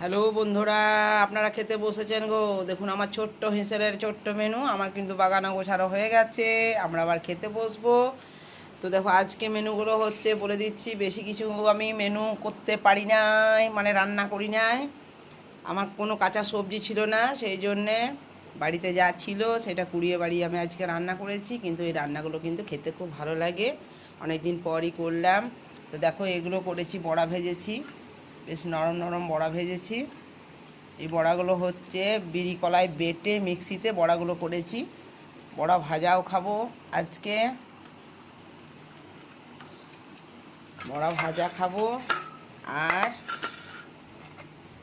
Hello বন্ধুরা, আপনারা খেতে বসেছেন গো। দেখুন, আমার ছোট্ট হিঁসেলের ছোট্ট মেনু, আমার কিন্তু বাগানো গোছানো হয়ে গেছে। আমরা আবার খেতে বসবো। তো দেখো, আজকে মেনুগুলো হচ্ছে, বলে দিচ্ছি, বেশি কিছু আমি মেনু করতে পারি নাই মানে রান্না করি নাই। আমার কোনো কাঁচা সবজি ছিল না, সেই জন্যে বাড়িতে যা ছিল, সেটা কুড়িয়ে বাড়ি আমি আজকে রান্না করেছি। কিন্তু এই রান্নাগুলো কিন্তু খেতে খুব ভালো লাগে। অনেক দিন পরই করলাম। তো দেখো, এগুলো করেছি, বড়া ভেজেছি। বেশ নরম নরম বড়া ভেজেছি। এই বড়াগুলো হচ্ছে বিড়ি কলায় বেটে মিক্সিতে বড়াগুলো করেছি। বড়া ভাজাও খাব আজকে। বড়া ভাজা খাব। আর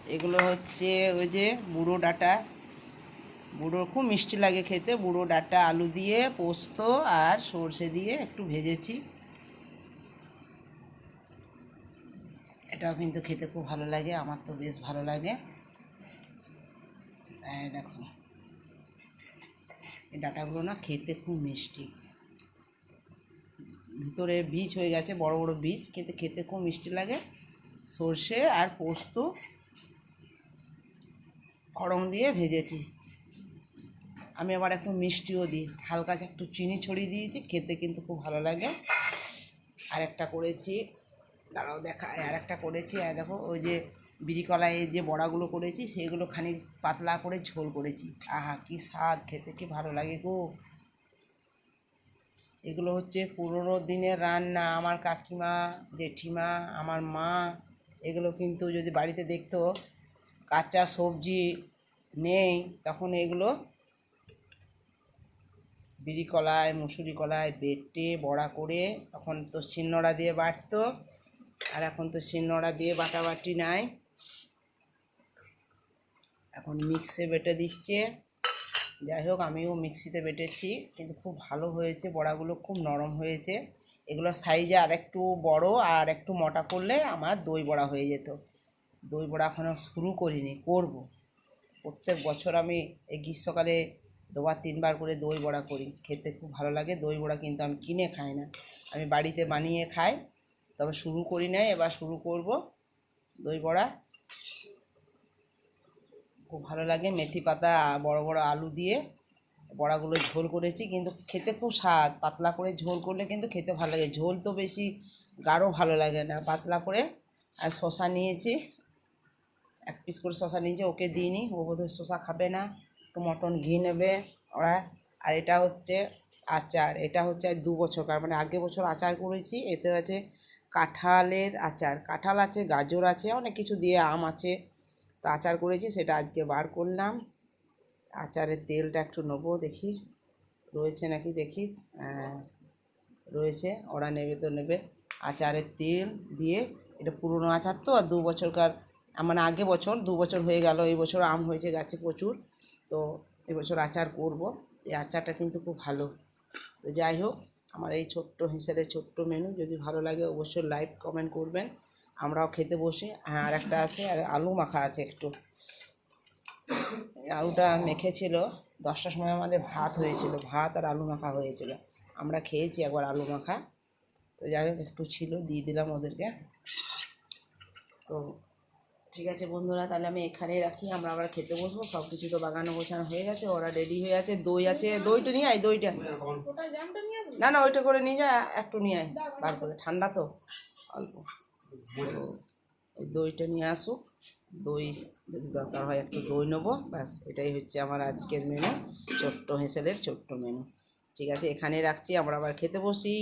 এগুলো হচ্ছে ওই যে বুড়ো ডাটা। বুড়ো খুব মিষ্টি লাগে খেতে। বুড়ো ডাটা আলু দিয়ে পোস্ত আর সর্ষে দিয়ে একটু ভেজেছি। এটাও কিন্তু খেতে খুব ভালো লাগে, আমার তো বেশ ভালো লাগে। দেখো। এই ডাটাগুলো না খেতে খুব মিষ্টি। ভিতরে বীজ হয়ে গেছে, বড় বড় বীজ কিন্তু খেতে খুব মিষ্টি লাগে। সর্ষে আর পোস্ত, ফড়ং দিয়ে ভেজেছি। আমি আবার একটু মিষ্টিও দিই, হালকা একটু চিনি ছড়িয়ে দিয়েছি, খেতে কিন্তু খুব ভালো লাগে। আর একটা করেছি দাঁড়াও দেখা, আর একটা করেছি, আর দেখো ওই যে বিড়ি কলায় যে বড়াগুলো করেছি, সেগুলো খানিক পাতলা করে ঝোল করেছি। আহা, কি স্বাদ, খেতে কি ভালো লাগে গো। এগুলো হচ্ছে পুরোনো দিনের রান্না, আমার কাকিমা, জেঠিমা, আমার মা, এগুলো কিন্তু যদি বাড়িতে দেখতো, কাঁচা সবজি নেই, তখন এগুলো বিড়ি কলায় মুসুরি কলায় বেটে, বড়া করে, তখন তো শিলনোড়া দিয়ে বাটতো। আর এখন তো শিলনোড়া দিয়ে বাটাবাটি নাই। এখন মিক্সে বেটে দিচ্ছে। যাই হোক, আমিও মিক্সিতে বেটেছি, কিন্তু খুব ভালো হয়েছে। বড়াগুলো খুব নরম হয়েছে। এগুলো সাইজে আর একটু বড় আর একটু মোটা করলে আমার দই বড়া হয়ে যেত। দই বড়া এখনও শুরু করিনি, করব। প্রত্যেক বছর আমি এই গ্রীষ্মকালে দুবার, তিনবার করে দই বড়া করি। খেতে খুব ভালো লাগে, দই বড়া কিন্তু আমি কিনে খাই না। আমি বাড়িতে বানিয়ে খাই। তবে শুরু করি নাই, এবার শুরু করব। দই বড়া। খুব ভালো লাগে মেথি পাতা, বড় বড় আলু দিয়ে বড়াগুলো ঝোল করেছি, কিন্তু খেতে খুব স্বাদ। পাতলা করে ঝোল করলে কিন্তু খেতে ভালো লাগে। ঝোল তো বেশি গাঢ় ভালো লাগে না। পাতলা করে আর শশা নিয়েছি। এক পিস করে শশা নিয়েছি, ওকে দিইনি। ও বোধহয় শশা খাবে না। একটু মটন ঘি নেবে ওরা। আর এটা হচ্ছে আচার। এটা হচ্ছে দু বছরকার মানে আগে বছর আচার করেছি। এতে আছে কাঁঠালের আচার। কাঁঠাল আছে গাজর আছে অনেক কিছু দিয়ে আম আছে। তো আচার করেছি সেটা আজকে বার করলাম। আচারের তেলটা একটু নেব দেখি। রয়েছে নাকি দেখি। হ্যাঁ, রয়েছে ওরা নেবে তো নেবে। আচারের তেল দিয়ে এটা পুরনো আচার তো আর দু বছরকার মানে আগে বছর দু বছর হয়ে গেল এই বছর আম হয়েছে গাছে প্রচুর। তো এবছর আচার করব। এই আচারটা কিন্তু খুব ভালো। তো যাই হোক আমার এই ছোট্ট হিসেবে ছোট্ট মেনু যদি ভালো লাগে অবশ্যই লাইক কমেন্ট করবেন। আমরাও খেতে বসি। হ্যাঁ আর একটা আছে, আর আলু মাখা আছে একটু। আলুটা মেখেছিল, দশটার সময় আমাদের ভাত হয়েছিল, ভাত আর আলু মাখা হয়েছিল। আমরা খেয়েছি একবার আলু মাখা। তো যাই হোক, একটু ছিল, দিয়ে দিলাম ওদেরকে। তো ঠিক আছে বন্ধুরা, তাহলে আমি এখানেই রাখি, আমরা আবার খেতে বসবো সব কিছু তো বাগানো গোছানো হয়ে গেছে, ওরা রেডি হয়ে আছে, দই আছে, দইটা নিয়ে আয়, দইটা। না না, ওইটা করে নিয়ে যা, একটু নিয়ে আয়, বার করে, ঠান্ডা তো, অল্প। ওই দইটা নিয়ে আসুক, দই যদি দরকার হয় একটু দই নেব, ব্যাস, এটাই হচ্ছে আমার আজকের মেনু ছোট্ট হেঁসেলের ছোট্ট মেনু ঠিক আছে, এখানে রাখছি, আমরা আবার খেতে বসি।